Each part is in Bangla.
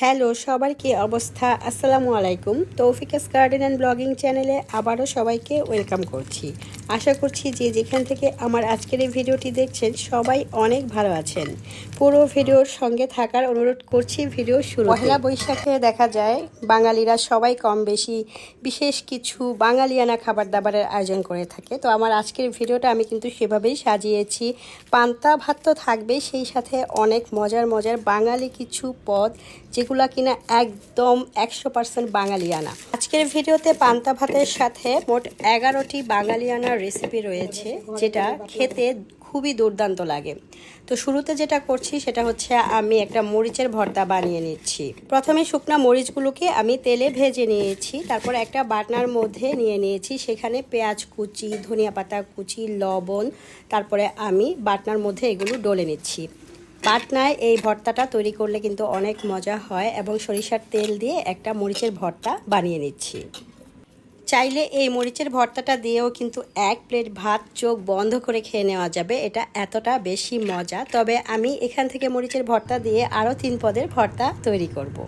হ্যালো, সবার কি অবস্থা? আসসালামু আলাইকুম। তৌফিকাস গার্ডেন অ্যান্ড ব্লগিং চ্যানেলে আবারও সবাইকে ওয়েলকাম করছি। আশা করছি যে যেখান থেকে আমার আজকের এই ভিডিওটি দেখছেন, সবাই অনেক ভালো আছেন। পুরো ভিডিওর সঙ্গে থাকার অনুরোধ করছি ভিডিও শুরু পহেলা বৈশাখে দেখা যায়, বাঙালিরা সবাই কম বেশি বিশেষ কিছু বাঙালিয়ানা খাবার দাবারের আয়োজন করে থাকে। তো আমার আজকের ভিডিওটা আমি কিন্তু সেভাবেই সাজিয়েছি। পান্তা ভাত তো থাকবেই, সেই সাথে অনেক মজার মজার বাঙালি কিছু পদ, যেগুলো কিনা একদম একশো পার্সেন্ট বাঙালিয়ানা। আজকের ভিডিওতে পান্তা ভাতের সাথে মোট এগারোটি বাঙালিয়ানার রেসিপি রয়েছে যেটা খেতে খুবই দুর্দান্ত লাগে। তো শুরুতে যেটা করছি সেটা হচ্ছে আমি একটা মরিচের ভর্তা বানিয়ে নিচ্ছি। প্রথমে শুকনা মরিচগুলোকে আমি তেলে ভেজে নিয়েছি, তারপর একটা বাটনার মধ্যে নিয়ে নিয়েছি, সেখানে পেঁয়াজ কুচি, ধনিয়া পাতা কুচি, লবণ, তারপরে আমি বাটনার মধ্যে এগুলো ডলে নিচ্ছি। পাটনায় এই ভর্তাটা তৈরি করলে কিন্তু অনেক মজা হয় এবং সরিষার তেল দিয়ে একটা মরিচের ভর্তা বানিয়ে নিচ্ছি। চাইলে এই মরিচের ভর্তাটা দিয়েও কিন্তু এক প্লেট ভাত চোখ বন্ধ করে খেয়ে নেওয়া যাবে এটা এতটা বেশি মজা তবে আমি এখান থেকে মরিচের ভর্তা দিয়ে আরও তিন পদের ভর্তা তৈরি করব।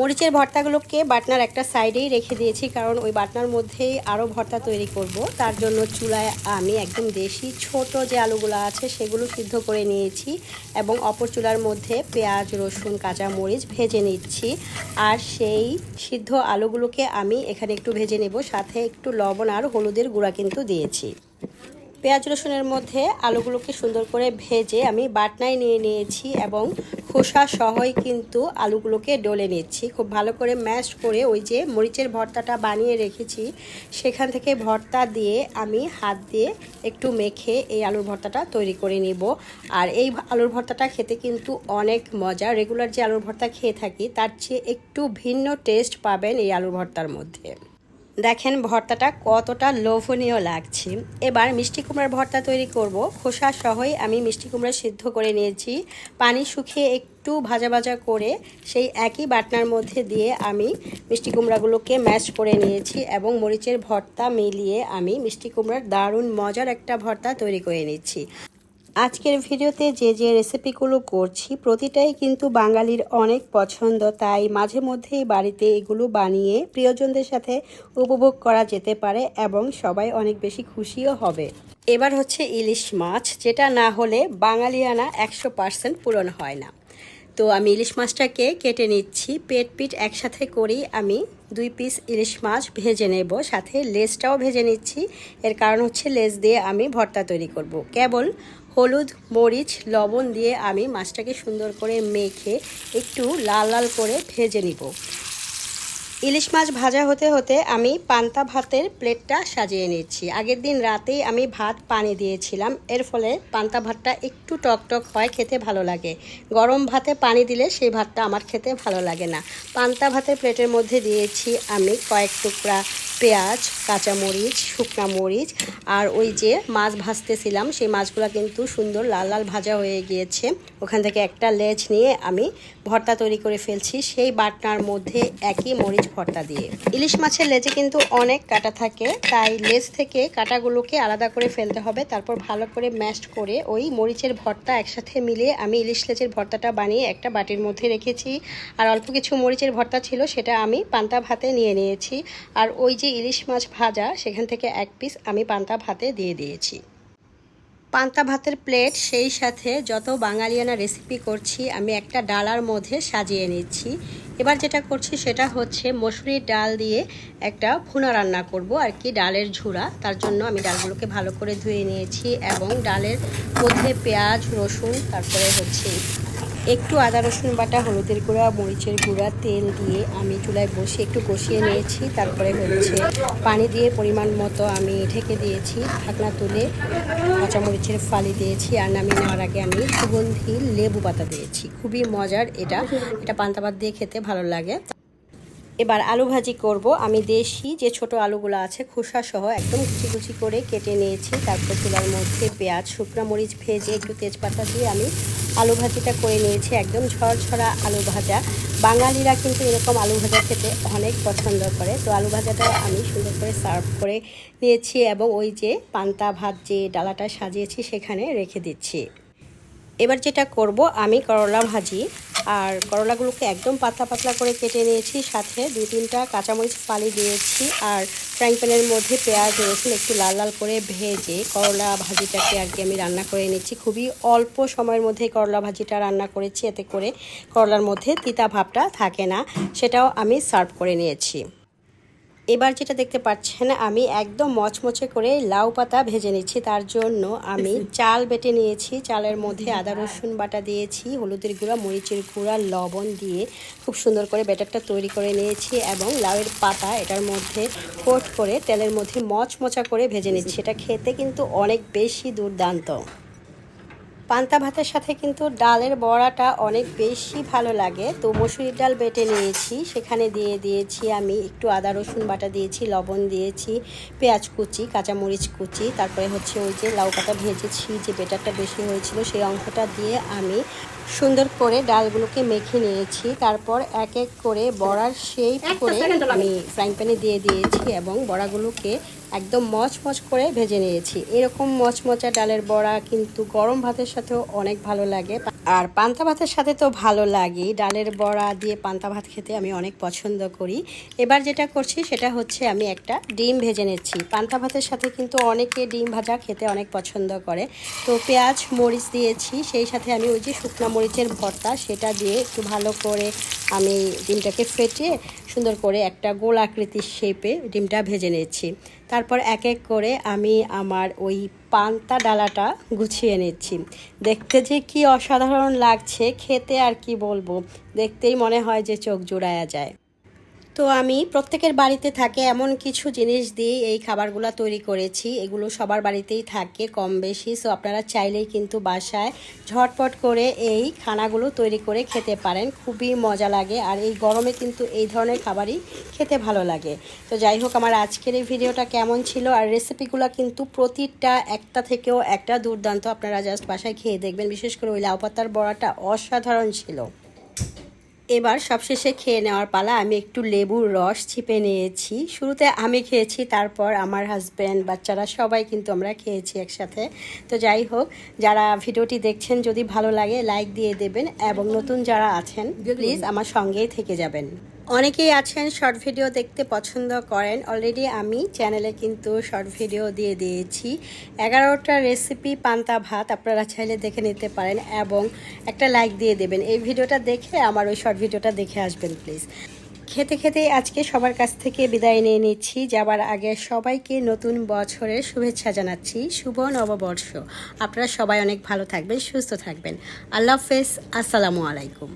মরিচের ভর্তাগুলোকে বাটনার একটা সাইডেই রেখে দিয়েছি, কারণ ওই বাটনার মধ্যেই আরও ভর্তা তৈরি করব। তার জন্য চুলায় আমি একদম দেশি ছোট যে আলুগুলো আছে সেগুলো সিদ্ধ করে নিয়েছি এবং অপর চুলার মধ্যে পেঁয়াজ, রসুন, কাঁচা মরিচ ভেজে নিচ্ছি। আর সেই সিদ্ধ আলুগুলোকে আমি এখানে একটু ভেজে নেব, সাথে একটু লবণ আর হলুদের গুঁড়া কিন্তু দিয়েছি। পেঁয়াজ রসুনের মধ্যে আলুগুলোকে সুন্দর করে ভেজে আমি বাটনায় নিয়ে নিয়েছি এবং খোসা সহই কিন্তু আলুগুলোকে ডলে নিচ্ছি। খুব ভালো করে ম্যাশ করে ওই যে মরিচের ভর্তাটা বানিয়ে রেখেছি, সেখান থেকে ভর্তা দিয়ে আমি হাত দিয়ে একটু মেখে এই আলুর ভর্তাটা তৈরি করে নিব। আর এই আলুর ভর্তাটা খেতে কিন্তু অনেক মজা। রেগুলার যে আলুর ভর্তা খেয়ে থাকি, তার চেয়ে একটু ভিন্ন টেস্ট পাবেন এই আলুর ভর্তার মধ্যে। দেখেন ভর্তাটা কতটা লোভনীয় লাগছে। এবার মিষ্টি কুমড়ার ভর্তা তৈরি করব। খোসা সহই আমি মিষ্টি কুমড়া সিদ্ধ করে নিয়েছি। পানি শুকিয়ে একটু ভাজা ভাজা করে সেই একই বাটনার মধ্যে দিয়ে আমি মিষ্টি কুমড়াগুলোকে ম্যাশ করে নিয়েছি এবং মরিচের ভর্তা মিলিয়ে আমি মিষ্টি কুমড়ার দারুণ মজার একটা ভর্তা তৈরি করে নিচ্ছি। আজকের ভিডিওতে যে যে রেসিপিগুলো করছি, প্রতিটাই কিন্তু বাঙালির অনেক পছন্দ। তাই মাঝে মধ্যেই বাড়িতে এগুলো বানিয়ে প্রিয়জনদের সাথে উপভোগ করা যেতে পারে এবং সবাই অনেক বেশি খুশিও হবে। এবার হচ্ছে ইলিশ মাছ, যেটা না হলে বাঙালিয়ানা একশো পার্সেন্ট পূরণ হয় না। তো আমি ইলিশ মাছটাকে কেটে নিচ্ছি, পেট পিট একসাথে করেই আমি দুই পিস ইলিশ মাছ ভেজে নেব। সাথে লেজটাও ভেজে নিচ্ছি। এর কারণ হচ্ছে লেজ দিয়ে আমি ভর্তা তৈরি করব। কেবল হলুদ, মরিচ, লবণ দিয়ে আমি মাছটাকে সুন্দর করে মেখে একটু লাল লাল করে ভেজে নিব। ইলিশ মাছ ভাজা হতে হতে আমি পান্তা ভাতের প্লেটটা সাজিয়ে নিচ্ছি। আগের দিন রাতেই আমি ভাত পানি দিয়েছিলাম। এর ফলে পান্তা ভাতটা একটু টক টক হয়, খেতে ভালো লাগে। গরম ভাতে পানি দিলে সেই ভাতটা আমার খেতে ভালো লাগে না। পান্তা ভাতের প্লেটের মধ্যে দিয়েছি আমি কয়েক টুকরা পেঁয়াজ, কাঁচামরিচ, শুকনা মরিচ আর ওই যে মাছ ভাজতেছিলাম, সেই মাছগুলো কিন্তু সুন্দর লাল লাল ভাজা হয়ে গিয়েছে। ওখান থেকে একটা লেজ নিয়ে আমি ভর্তা তৈরি করে ফেলছি, সেই বাটনার মধ্যে একই মরিচ ভর্তা দিয়ে। ইলিশ মাছের লেজে কিন্তু অনেক কাটা থাকে, তাই লেজ থেকে কাটাগুলোকে আলাদা করে ফেলতে হবে। তারপর ভালো করে ম্যাশ করে ওই মরিচের ভর্তা একসাথে মিলিয়ে আমি ইলিশ লেজের ভর্তাটা বানিয়ে একটা বাটির মধ্যে রেখেছি। আর অল্প কিছু মরিচের ভর্তা ছিল, সেটা আমি পান্তা ভাতে নিয়ে নিয়েছি। আর ওই যে ইলিশ মাছ ভাজা, সেখান থেকে এক পিস আমি পান্তা ভাতে দিয়ে দিয়েছি। পান্তা ভাতের প্লেট, সেই সাথে যত বাঙালিয়ানা রেসিপি করছি, আমি একটা ডালার মধ্যে সাজিয়ে নিচ্ছি। এবার যেটা করছি, সেটা হচ্ছে মসুরির ডাল দিয়ে একটা ভুনা রান্না করব, আর কি ডালের ঝুড়া। তার জন্য আমি ডালগুলোকে ভালো করে ধুয়ে নিয়েছি এবং ডালের মধ্যে পেঁয়াজ, রসুন, তারপরে হচ্ছে একটু আদা রসুন বাটা, হলুদের গুঁড়া, মরিচের গুঁড়া, তেল দিয়ে আমি চুলায় বসে একটু কষিয়ে নিয়েছি। তারপরে হচ্ছে পানি দিয়ে পরিমাণ মতো আমি ঢেকে দিয়েছি, ঢাকনা তুলে কাঁচামরিচের ফালি দিয়েছি আর নামিয়ে নেওয়ার আগে আমি সুগন্ধি লেবু পাতা দিয়েছি। খুবই মজার এটা। এটা পান্তা ভাত দিয়ে খেতে ভালো লাগে। এবার আলু ভাজি করব। আমি দেশি যে ছোট আলুগুলো আছে খোসা সহ একদম কুচি কুচি করে কেটে নিয়েছি। তারপর চুলার মধ্যে পেঁয়াজ, শুকনো মরিচ ভেজে একটু তেজপাতা দিয়ে আমি আলু ভাজিটা করে নিয়েছি। একদম ঝরঝরা আলু ভাজা। বাঙালিরা কিন্তু এরকম আলু ভাজা খেতে অনেক পছন্দ করে। তো আলু ভাজাটা আমি সুন্দর করে সার্ভ করে নিয়েছি এবং ওই যে পান্তা ভাত যে ডালাটা সাজিয়েছি, সেখানে রেখে দিচ্ছি। এবার যেটা করব, আমি করলা ভাজি। আর করলাগুলোকে একদম পাতলা পাতলা করে কেটে নিয়েছি। সাথে দু তিনটা কাঁচামরিচ পালি দিয়েছি আর ফ্রাইং প্যানের মধ্যে পেঁয়াজ, রসুন একটু লাল লাল করে ভেজে করলা ভাজিটাকে আর কি আমি রান্না করে নিচ্ছি। খুবই অল্প সময়ের মধ্যে করলা ভাজিটা রান্না করেছি। এতে করে করলার মধ্যে তিতা ভাবটা থাকে না, সেটাও আমি সার্ভ করে নিয়েছি। এবার যেটা দেখতে পাচ্ছেন, আমি একদম মচমচে করে লাউ পাতা ভেজে নিচ্ছি। তার জন্য আমি চাল বেটে নিয়েছি। চালের মধ্যে আদা, রসুন বাটা দিয়েছি, হলুদের গুঁড়া, মরিচের গুঁড়া, লবণ দিয়ে খুব সুন্দর করে ব্যাটারটা তৈরি করে নিয়েছি এবং লাউয়ের পাতা এটার মধ্যে কোট করে তেলের মধ্যে মচমচা করে ভেজে নিচ্ছি। এটা খেতে কিন্তু অনেক বেশি দুর্দান্ত। পান্তা ভাতের সাথে কিন্তু ডালের বড়াটা অনেক বেশি ভালো লাগে। তো মসুরির ডাল বেটে নিয়েছি, সেখানে দিয়ে দিয়েছি আমি একটু আদা, রসুন বাটা দিয়েছি, লবণ দিয়েছি, পেঁয়াজ কুচি, কাঁচামরিচ কুচি, তারপরে হচ্ছে ওই যে লাউ কাটা ভেজেছি, যে বেটারটা বেশি হয়েছিল সেই অংশটা দিয়ে আমি সুন্দর করে ডালগুলোকে মেখে নিয়েছি। তারপর এক এক করে বড়ার শেপ করে আমি। ফ্রাইং প্যানে দিয়ে দিয়েছি এবং বড়াগুলোকে একদম মচমচ করে ভেজে নিয়েছি। এরকম মচমচা ডালের বড়া কিন্তু গরম ভাতের সাথেও অনেক ভালো লাগে। আর পান্তা ভাতের সাথে তো ভালো লাগে। ডালের বড়া দিয়ে পান্তা ভাত খেতে আমি অনেক পছন্দ করি। এবার যেটা করছি সেটা হচ্ছে আমি একটা ডিম ভেজে নিচ্ছি। পান্তা ভাতের সাথে কিন্তু অনেকে ডিম ভাজা খেতে অনেক পছন্দ করে। তো পেঁয়াজ, মরিচ দিয়েছি, সেই সাথে আমি ওই যে শুকনো মরিচের ভর্তা, সেটা দিয়ে একটু ভালো করে আমি ডিমটাকে ফেটে সুন্দর করে একটা গোল আকৃতির শেপে ডিমটা ভেজে নিচ্ছি। তারপর এক এক করে আমি আমার ওই পান্তা ডালাটা গুছিয়ে নিচ্ছি। দেখতে যে কি অসাধারণ লাগছে, খেতে আর কি বলব? দেখতেই মনে হয় যে চোখ জুড়ায়া যায়। তো আমি প্রত্যেকের বাড়িতে থাকে এমন কিছু জিনিস দিয়ে এই খাবারগুলো তৈরি করেছি। এগুলো সবার বাড়িতেই থাকে কম বেশি। সো আপনারা চাইলেই কিন্তু বাসায় ঝটপট করে এই খানাগুলো তৈরি করে খেতে পারেন। খুবই মজা লাগে আর এই গরমে কিন্তু এই ধরনের খাবারই খেতে ভালো লাগে। তো যাই হোক, আমার আজকের এই ভিডিওটা কেমন ছিল আর রেসিপিগুলো কিন্তু প্রতিটা একটা থেকেও একটা দুর্দান্ত। আপনারা জাস্ট বাসায় খেয়ে দেখবেন। বিশেষ করে ওই লাউ পাতার বড়াটা অসাধারণ ছিল। এবার সবশেষে খেয়ে নেওয়ার পালা আমি একটু লেবুর রস ছিপে নিয়েছি। শুরুতে আমি খেয়েছি তারপর আমার হাজব্যান্ড বাচ্চারা সবাই কিন্তু আমরা খেয়েছি একসাথে। তো যাই হোক যারা ভিডিওটি দেখছেন যদি ভালো লাগে লাইক দিয়ে দেবেন এবং নতুন যারা আছেন প্লিজ আমার সঙ্গেই থেকে যাবেন। অনেকেই আছেন শর্ট ভিডিও দেখতে পছন্দ করেন। অলরেডি আমি চ্যানেলে কিন্তু শর্ট ভিডিও দিয়ে দিয়েছি। এগারোটা রেসিপি পান্তা ভাত আপনারা চাইলে দেখে নিতে পারেন এবং একটা লাইক দিয়ে দেবেন। এই ভিডিওটা দেখে আমার ওই শর্ট ভিডিওটা দেখে আসবেন প্লিজ খেতে খেতে আজকে সবার কাছ থেকে বিদায় নিয়ে নিচ্ছি। যাবার আগে সবাইকে নতুন বছরের শুভেচ্ছা জানাচ্ছি। শুভ নববর্ষ। আপনারা সবাই অনেক ভালো থাকবেন, সুস্থ থাকবেন। আল্লাহ হাফেজ। আসসালামু আলাইকুম।